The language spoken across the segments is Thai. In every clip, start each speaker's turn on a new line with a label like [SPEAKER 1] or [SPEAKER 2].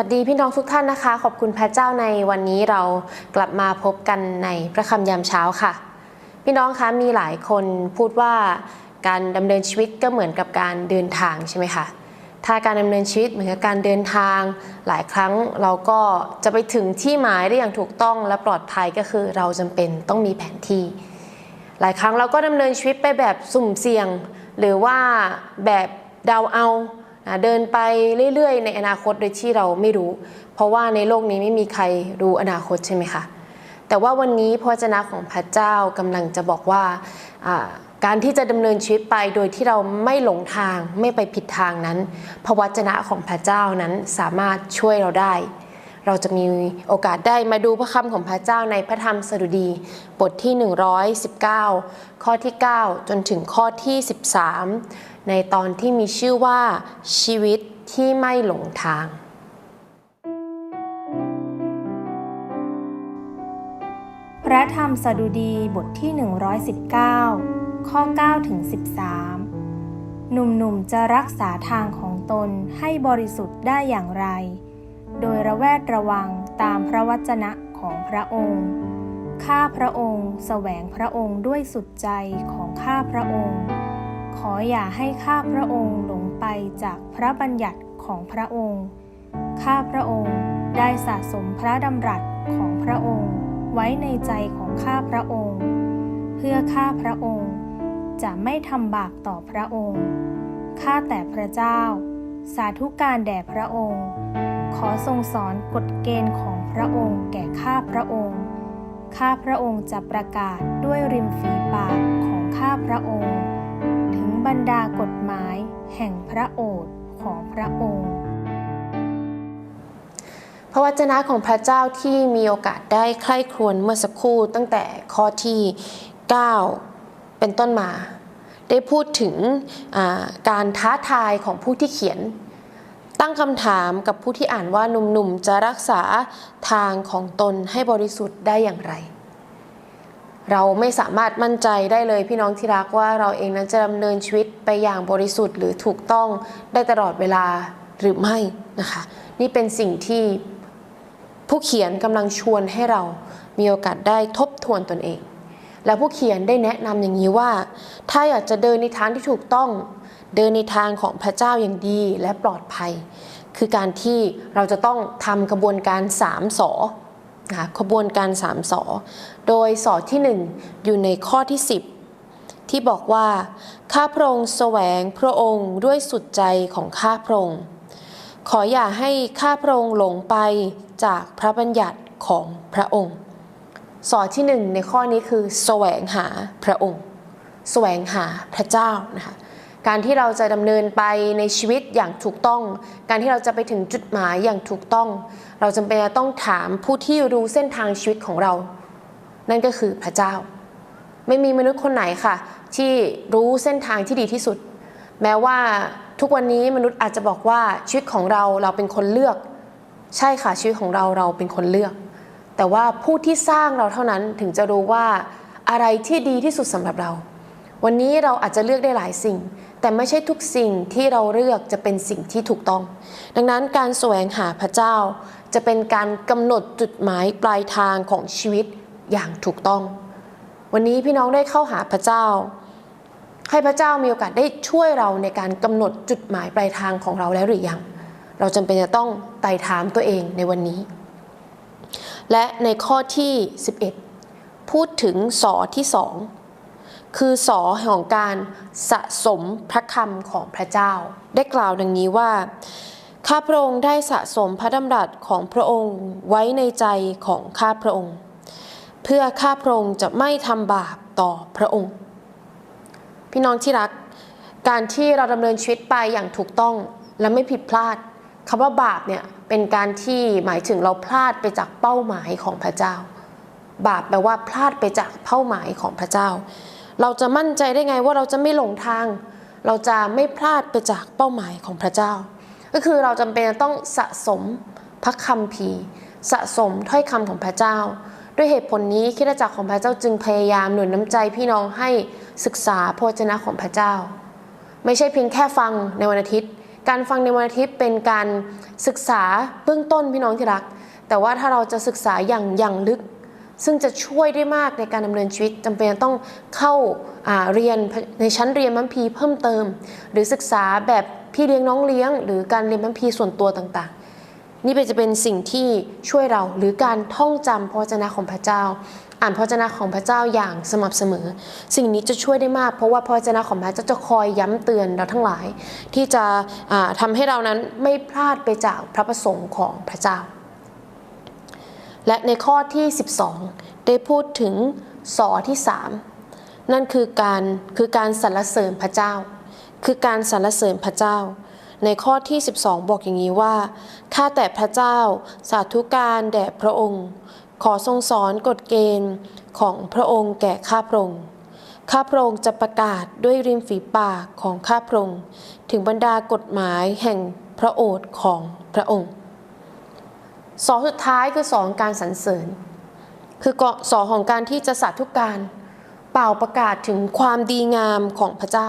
[SPEAKER 1] สวัสดีพี่น้องทุกท่านนะคะ ขอบคุณพระเจ้าในวันนี้เรากลับมาพบกันในพระคำยามเช้าค่ะ พี่น้องคะมีหลายคนพูดว่าการดำเนินชีวิตก็เหมือนกับการเดินทางใช่ไหมคะถ้าการดำเนินชีวิตเหมือนกับการเดินทาง หลายครั้งเราก็จะไปถึงที่หมายได้อย่างถูกต้องและปลอดภัยก็คือเราจำเป็นต้องมีแผนที่ หลายครั้งเราก็ดำเนินชีวิตไปแบบสุ่มเสี่ยง หรือว่าแบบเดาเอา เดินไปเรื่อยๆ ในอนาคตโดยที่เราไม่รู้ เพราะว่าในโลกนี้ไม่มีใครรู้อนาคตใช่ไหมคะแต่ว่าวันนี้พระวจนะของพระเจ้ากำลังจะบอกว่าอ่าการที่จะดำเนินชีวิตไปโดยที่เราไม่หลงทางไม่ไปผิดทางนั้น พระวจนะของพระเจ้านั้นสามารถช่วยเราได้ เราจะมีโอกาสได้มาดูพระคำของพระเจ้าในพระธรรมสดุดี บทที่ 119 ข้อที่ 9 จนถึงข้อที่ 13 ในตอนที่มีชื่อว่าชีวิตที่ไม่หลงทาง
[SPEAKER 2] พระธรรมสดุดีบทที่ 119 ข้อ9ถึง13 หนุ่มๆจะรักษาทางของตนให้บริสุทธิ์ได้อย่างไร โดยระแวดระวังตามพระวจนะของพระองค์ ข้าพระองค์แสวงพระองค์ด้วยสุดใจของข้าพระองค์ ขออย่าให้ข้าพระองค์หลงไปจากพระบัญญัติของพระองค์ ข้าพระองค์ได้สะสมพระดำรัสของพระองค์ไว้ในใจของข้าพระองค์ เพื่อข้าพระองค์จะไม่ทำบาปต่อพระองค์ ข้าแต่พระเจ้า สาธุการแด่พระองค์ ขอทรงสอนกฎเกณฑ์ของพระองค์แก่ข้าพระองค์ ข้าพระองค์จะประกาศด้วยริมฝีปากของข้าพระองค์ ถึงบรรดากฎหมายแห่งพระโอษฐ์ของพระองค์
[SPEAKER 1] พระวจนะของพระเจ้าที่มีโอกาสได้ใคร่ครวญเมื่อสักครู่ตั้งแต่ข้อที่ 9 เป็นต้นมา ได้พูดถึงการท้าทายของผู้ที่เขียน ตั้งคำถามกับผู้ที่อ่านว่าหนุ่มๆจะรักษาทางของตนให้บริสุทธิ์ได้อย่างไร เราไม่สามารถมั่นใจได้เลยพี่น้องที่รักว่าเราเองนั้นจะดำเนินชีวิตไปอย่างบริสุทธิ์หรือถูกต้องได้ตลอดเวลาหรือไม่นะคะ นี่เป็นสิ่งที่ผู้เขียนกำลังชวนให้เรามีโอกาสได้ทบทวนตนเอง และผู้เขียนได้แนะนำอย่างนี้ว่า ถ้าอยากจะเดินในทางที่ถูกต้อง เดินในทางของพระเจ้าอย่างดีและปลอดภัย คือการที่เราจะต้องทำกระบวนการ3สอนะคะกระบวนการ3สอโดยสอที่ 1 อยู่ในข้อที่ 10 ที่บอกว่า ข้าพระองค์แสวงพระองค์ด้วยสุดใจของข้าพระองค์ขออย่าให้ข้าพระองค์หลงไปจากพระบัญญัติของพระองค์ สอที่หนึ่งในข้อนี้คือแสวงหาพระองค์ แสวงหาพระเจ้านะคะการที่เราจะดำเนินไปในชีวิตอย่างถูกต้อง การที่เราจะไปถึงจุดหมายอย่างถูกต้อง เราจำเป็นจะต้องถามผู้ที่รู้เส้นทางชีวิตของเรา นั่นก็คือพระเจ้า ไม่มีมนุษย์คนไหนค่ะ ที่รู้เส้นทางที่ดีที่สุด แม้ว่าทุกวันนี้มนุษย์อาจจะบอกว่าชีวิตของเราเราเป็นคนเลือก ใช่ค่ะชีวิตของเราเราเป็นคนเลือก แต่ว่าผู้ที่สร้างเราเท่านั้นถึงจะรู้ว่าอะไรที่ดีที่สุดสำหรับเรา วันนี้เราอาจจะเลือกได้หลายสิ่ง แต่ไม่ใช่ทุกสิ่งที่เราเลือกจะเป็นสิ่งที่ถูกต้อง ดังนั้นการแสวงหาพระเจ้า จะเป็นการกำหนดจุดหมายปลายทางของชีวิตอย่างถูกต้อง วันนี้พี่น้องได้เข้าหาพระเจ้า ให้พระเจ้ามีโอกาสได้ช่วยเราในการกำหนดจุดหมายปลายทางของเราแล้วหรือยัง เราจำเป็นจะต้องไต่ถามตัวเองในวันนี้ และในข้อที่ 11 พูดถึงสอที่สองคือสอของการสะสมพระคำของพระเจ้า ได้กล่าวดังนี้ว่าข้าพระองค์ได้สะสมพระดำรัสของพระองค์ไว้ในใจของข้าพระองค์ เพื่อข้าพระองค์จะไม่ทำบาปต่อพระองค์ พี่น้องที่รัก การที่เราดำเนินชีวิตไปอย่างถูกต้องและไม่ผิดพลาด คำว่าบาปเนี่ยเป็นการที่หมายถึงเราพลาดไปจากเป้าหมายของพระเจ้า บาปแปลว่าพลาดไปจากเป้าหมายของพระเจ้า เราจะมั่นใจได้ไงว่าเราจะไม่หลงทาง เราจะไม่พลาดไปจากเป้าหมายของพระเจ้า ก็คือเราจำเป็นต้องสะสมพระคัมภีสะสมถ้อยคำของพระเจ้า ด้วยเหตุผลนี้คริสตจักรของพระเจ้าจึงพยายามหนุนน้ำใจพี่น้องให้ศึกษาพระวจนะของพระเจ้า ไม่ใช่เพียงแค่ฟังในวันอาทิตย์ การฟังในวันอาทิตย์เป็นการศึกษาเบื้องต้นพี่น้องที่รัก แต่ว่าถ้าเราจะศึกษาอย่างอย่างลึก ซึ่งจะช่วยได้มากในการดำเนินชีวิตจำเป็นต้องเข้าาเรียนในชั้นเรียนมัมพีเพิ่มเติม หรือศึกษาแบบพี่เลี้ยงน้องเลี้ยง หรือการเรียนมัมพีส่วนตัวต่างๆ นี่เป็นจะเป็นสิ่งที่ช่วยเราหรือการท่องจำพระวจนะของพระเจ้า อ่านพระวจนะของพระเจ้าอย่างสม่ำเสมอ สิ่งนี้จะช่วยได้มากเพราะว่าพระวจนะของพระเจ้าจะคอยย้ำเตือนเราทั้งหลาย ที่จะอ่าทำให้เรานั้นไม่พลาดไปจากพระประสงค์ของพระเจ้า และในข้อที่ 12 ได้พูดถึงสอที่ 3 นั่นคือการคือการสรรเสริญพระเจ้า คือการสรรเสริญพระเจ้า ในข้อที่ 12 บอกอย่างนี้ว่า ข้าแต่พระเจ้า สาธุการแด่พระองค์ ขอทรงสอนกฎเกณฑ์ของพระองค์แก่ข้าพระองค์ข้าพระองค์จะประกาศด้วยริมฝีปากของข้าพระองค์ถึงบรรดากฎหมายแห่งพระโอษฐ์ของพระองค์ สอสุดท้ายคือสอนการสรรเสริญ คือสอของการที่จะสาธุการเป่าประกาศถึงความดีงามของพระเจ้า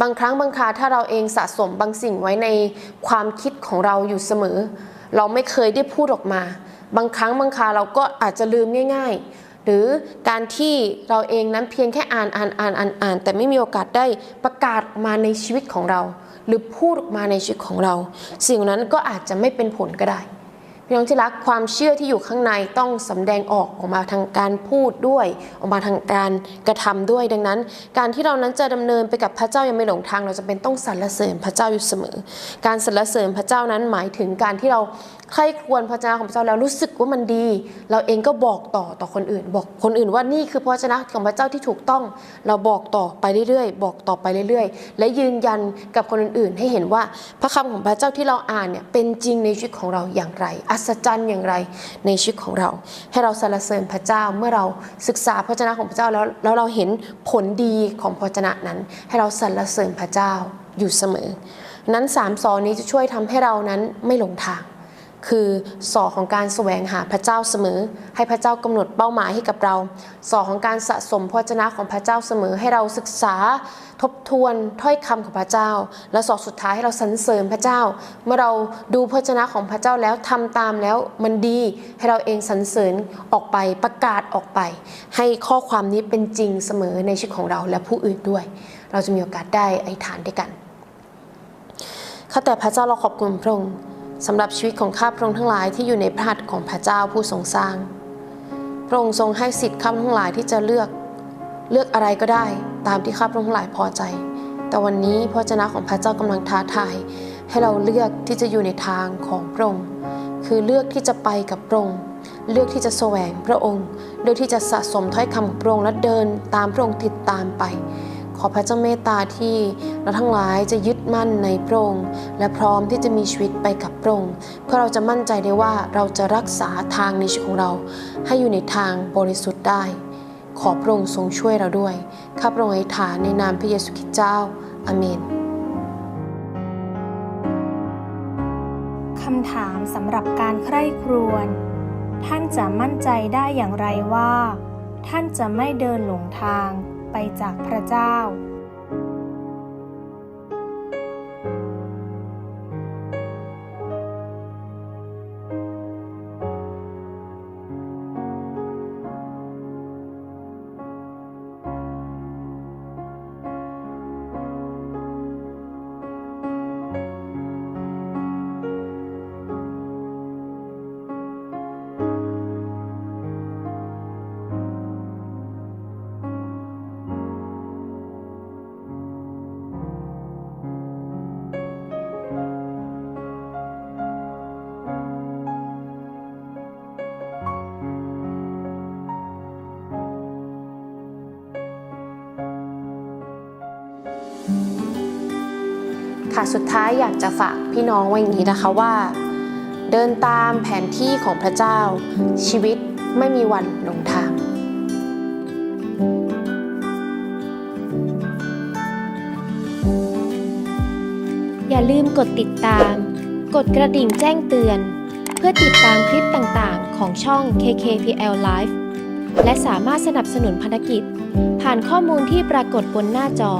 [SPEAKER 1] บางครั้งบางคราถ้าเราเองสะสมบางสิ่งไว้ในความคิดของเราอยู่เสมอ เราไม่เคยได้พูดออกมา บางครั้งบางคราเราก็อาจจะลืมง่าย ๆ หรือการที่เราเองนั้นเพียงแค่อ่านอ่านอ่านอ่านอ่าน แต่ไม่มีโอกาสได้ประกาศมาในชีวิตของเรา หรือพูดออกมาในชีวิตของเรา สิ่งนั้นก็อาจจะไม่เป็นผลก็ได้ พี่น้องที่รักความเชื่อที่อยู่ข้างในต้องสำแดงออกออกมาทางการพูดด้วย ออกมาทางการกระทำด้วยดังนั้น การที่เรานั้นจะดำเนินไปกับพระเจ้ายังไม่หลงทาง เราจะเป็นต้องสรรเสริญพระเจ้าอยู่เสมอ การสรรเสริญพระเจ้านั้นหมายถึงการที่เราใคร่ครวญพระเจ้าของพระเจ้าแล้วรู้สึกว่ามันดี เราเองก็บอกต่อต่อคนอื่น บอกคนอื่นว่านี่คือพระวจนะของพระเจ้าที่ถูกต้อง เราบอกต่อไปเรื่อยๆ บอกต่อไปเรื่อยๆ และยืนยันกับคนอื่นๆ ให้เห็นว่าพระคำของพระเจ้าที่เราอ่านเนี่ยเป็นจริงในชีวิตของเราอย่างไรอัศจรรย์อย่างไรในชีวิตของเรา ให้เราสรรเสริญพระเจ้าเมื่อเราศึกษาพระเจนะของพระเจ้าแล้วแล้วเราเห็นผลดีของพระเจนะนั้น ให้เราสรรเสริญพระเจ้าอยู่เสมอ นั้นสามสอนนี้จะช่วยทำให้เรานั้นไม่หลงทาง คือสอของการแสวงหาพระเจ้าเสมอ ให้พระเจ้ากำหนดเป้าหมายให้กับเรา สอของการสะสมพระวจนะของพระเจ้าเสมอ ให้เราศึกษาทบทวนถ้อยคำของพระเจ้า และสอสุดท้ายให้เราสรรเสริญพระเจ้า เมื่อเราดูพระวจนะของพระเจ้าแล้วทำตามแล้วมันดีให้เราเองสรรเสริญออกไปประกาศออกไป ให้ข้อความนี้เป็นจริงเสมอในชีวิตของเราและผู้อื่นด้วย เราจะมีโอกาสได้ไอ้ฐานด้วยกันข้าแต่พระเจ้าเราขอบคุณพระองค์ สำหรับชีวิตของข้าพระองค์ทั้งหลายที่อยู่ในพระหัตถ์ของพระเจ้าผู้ทรงสร้าง พระองค์ทรงให้สิทธิ์ข้าพระองค์ทั้งหลายที่จะเลือก เลือกอะไรก็ได้ตามที่ข้าพระองค์ทั้งหลายพอใจ แต่วันนี้พระวจนะของพระเจ้ากำลังท้าทายให้เราเลือกที่จะอยู่ในทางของพระองค์ คือเลือกที่จะไปกับพระองค์ เลือกที่จะแสวงพระองค์ เลือกที่จะสะสมถ้อยคำของพระองค์และเดินตามพระองค์ติดตามไป อพระเจ้าเมตตาที่เราทั้งหลายจะยึดมั่นในพระองค์และพร้อมที่จะมีชีวิตไปกับพระองค์เพื่อเราจะมั่นใจได้ว่าเราจะรักษาทางในชีวิตของเรา ให้อยู่ในทางบริสุทธิ์ได้ ขอพระองค์ทรงช่วยเราด้วยข้าพระองค์อธิษฐานในนามพระเยซูคริสต์เจ้าอาเมน
[SPEAKER 2] คำถามสำหรับการใคร่ครวญท่านจะมั่นใจได้อย่างไรว่า ท่านจะไม่เดินหลงทาง ไปจากพระเจ้า
[SPEAKER 1] ค่ะสุดท้ายอยากจะฝากพี่น้องไว้อย่างนี้นะคะว่า เดินตามแผนที่ของพระเจ้า ชีวิตไม่มีวันหลงทาง
[SPEAKER 3] อย่าลืมกดติดตาม กดกระดิ่งแจ้งเตือน เพื่อติดตามคลิปต่างๆ ของช่อง KKPL Live และสามารถสนับสนุนภารกิจ ผ่านข้อมูลที่ปรากฏบนหน้าจอ